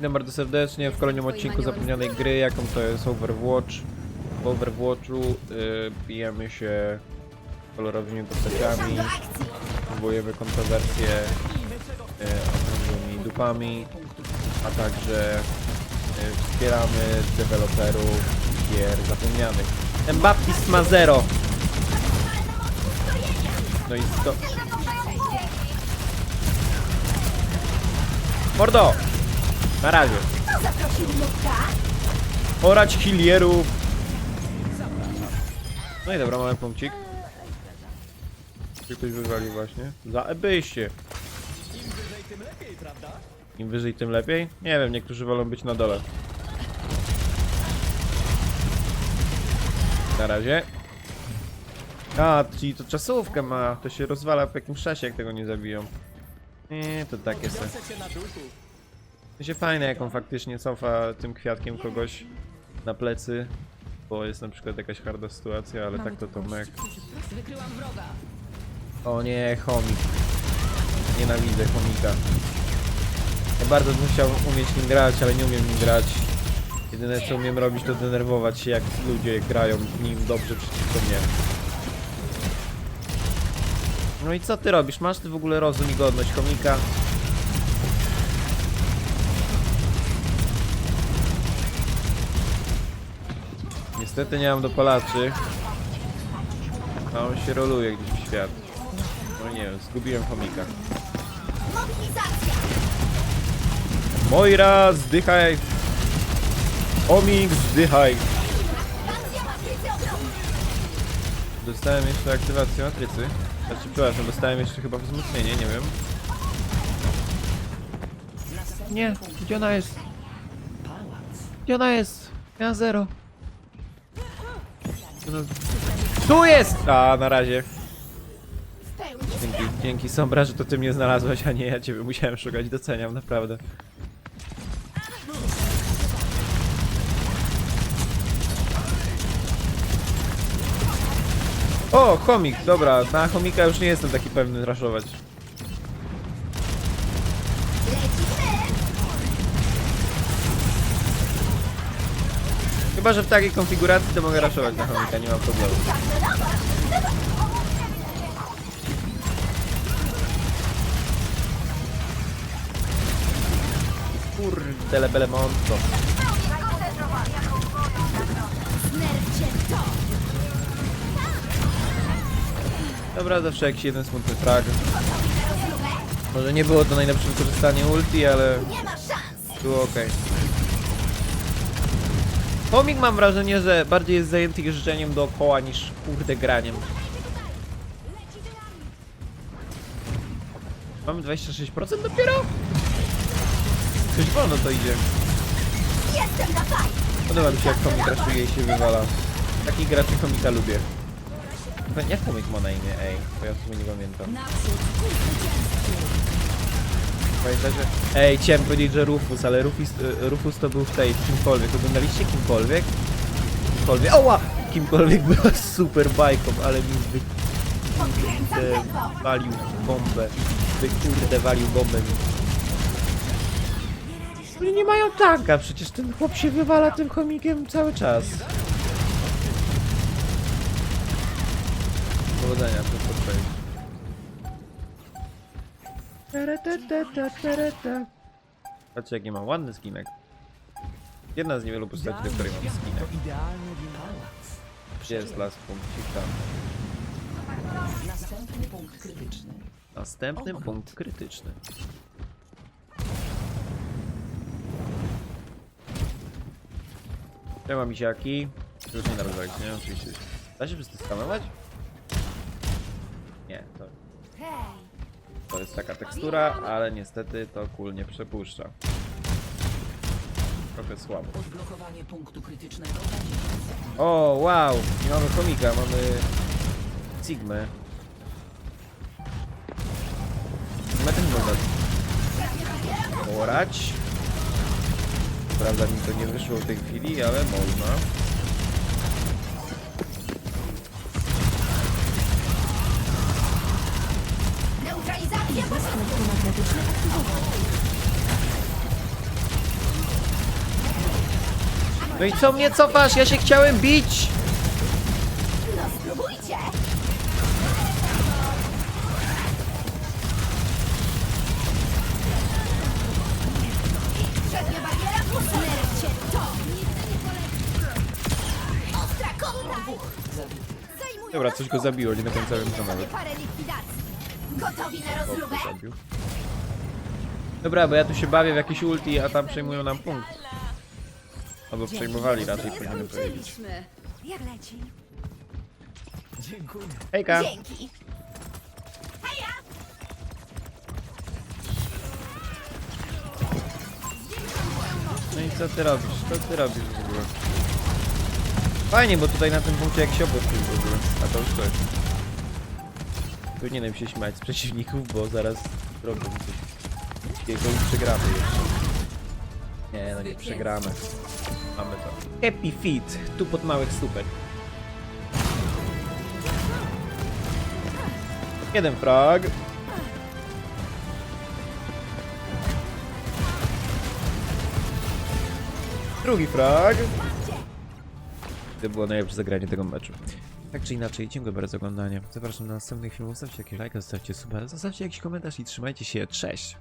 Witam bardzo serdecznie w kolejnym odcinku zapomnianej gry, jaką to jest Overwatch. W Overwatchu y, bijemy się kolorowymi postaciami, próbujemy kontrowersje y, okrągłymi dupami, a także y, wspieramy deweloperów gier zapomnianych. Mbaptist ma zero! No i sto... Mordo! Na razie. Orać hilierów. No i dobra, mamy punkcik. Czy ktoś wywalił właśnie? Za ebyście. Im wyżej, tym lepiej? Nie wiem, niektórzy wolą być na dole. Na razie. A, czyli to czasówkę ma. To się rozwala w jakimś czasie, jak tego nie zabiją. Nie, to takie se. To się fajne, jak on faktycznie cofa tym kwiatkiem kogoś na plecy, bo jest na przykład jakaś harda sytuacja, ale tak to to mek. Wykryłam wroga. O nie, chomik. Nienawidzę chomika. Ja bardzo bym chciał umieć nim grać, ale nie umiem nim grać. Jedyne co umiem robić to denerwować się jak ludzie grają nim dobrze przeciwko mnie. No i co ty robisz? Masz ty w ogóle rozum i godność chomika? Niestety nie mam dopalaczy. A on się roluje gdzieś w świat. No nie wiem, zgubiłem chomika. Moira, zdychaj! Omik, zdychaj! Dostałem jeszcze aktywację matrycy. Znaczy, przepraszam, dostałem jeszcze chyba wzmocnienie, nie wiem. Nie, gdzie ona jest? Gdzie ona jest? Ja zero. Tu jest! A, na razie. Dzięki, dzięki Sombra, że to ty mnie znalazłeś, a nie ja ciebie musiałem szukać. Doceniam, naprawdę. O, chomik, dobra, na chomika już nie jestem taki pewny raszować. Chyba, że w takiej konfiguracji to mogę raszować na chomika, nie ma problemu. Kurde, lebele monto. Dobra, zawsze jakiś jeden smutny frag. Może nie było to najlepsze wykorzystanie ulti, ale było ok. Pomik mam wrażenie, że bardziej jest zajęty życzeniem dookoła niż kurde graniem. Mamy 26% dopiero? Coś wolno to idzie. Podoba mi się jak komik raszuje i się wywala. Takich graczy komika lubię. Jak komik ma na imię? Ej, bo ja w sumie nie pamiętam. Pamiętacie? Ej, chciałem powiedzieć, że Rufus, ale Rufus, e, Rufus to był w tej, w kimkolwiek. Oglądaliście kimkolwiek? Kimkolwiek. Oła! Kimkolwiek była super bajką, ale mi wy... Kurde walił bombę. Wy kurde walił bombę mi. Oni nie mają tanka, przecież ten chłop się wywala tym chomikiem cały czas. Powodzenia, to jest Patrzcie jaki mam ładny skinek. Jedna z niewielu postaci, do której mam skinek. Gdzie jest las punkcika? Następny punkt krytyczny. Następny punkt krytyczny. Siema misiaki. Już nie narodzać, nie? Oczywiście. Da się wszyscy skanować? Nie, to, Hej! To jest taka tekstura, ale niestety to kul nie przepuszcza. Trochę słabo. Odblokowanie punktu krytycznego. O, wow! Nie mamy komika, mamy Sigmę. Też można orać. Prawda mi to nie wyszło w tej chwili, ale można. No i co mnie cofasz? Ja się chciałem bić! No spróbujcie! Dobra, coś go zabiło, nie do końca wiem co nawet. Gotowi na rozróbę? Dobra, bo ja tu się bawię w jakieś ulti, a tam przejmują nam punkt. Albo przejmowali raczej, powinienem powiedzieć. Skończyliśmy. Jak leci? Hejka! Dzięki! Heja! No i co ty robisz? Co ty robisz w ogóle? Fajnie, bo tutaj na tym punkcie jak się obrócił w ogóle. A to już coś. Powinienem się śmiać z przeciwników, bo zaraz robią coś takiego i przegramy jeszcze. Nie, no nie przegramy. Mamy to. Happy Feet, tu pod małych stópek. Jeden frag. Drugi frag. To było najlepsze zagranie tego meczu. Tak czy inaczej, dziękuję bardzo za oglądanie. Zapraszam na następnych filmów. Zostawcie jakieś lajka, zostawcie suba, zostawcie jakiś komentarz i trzymajcie się. Cześć!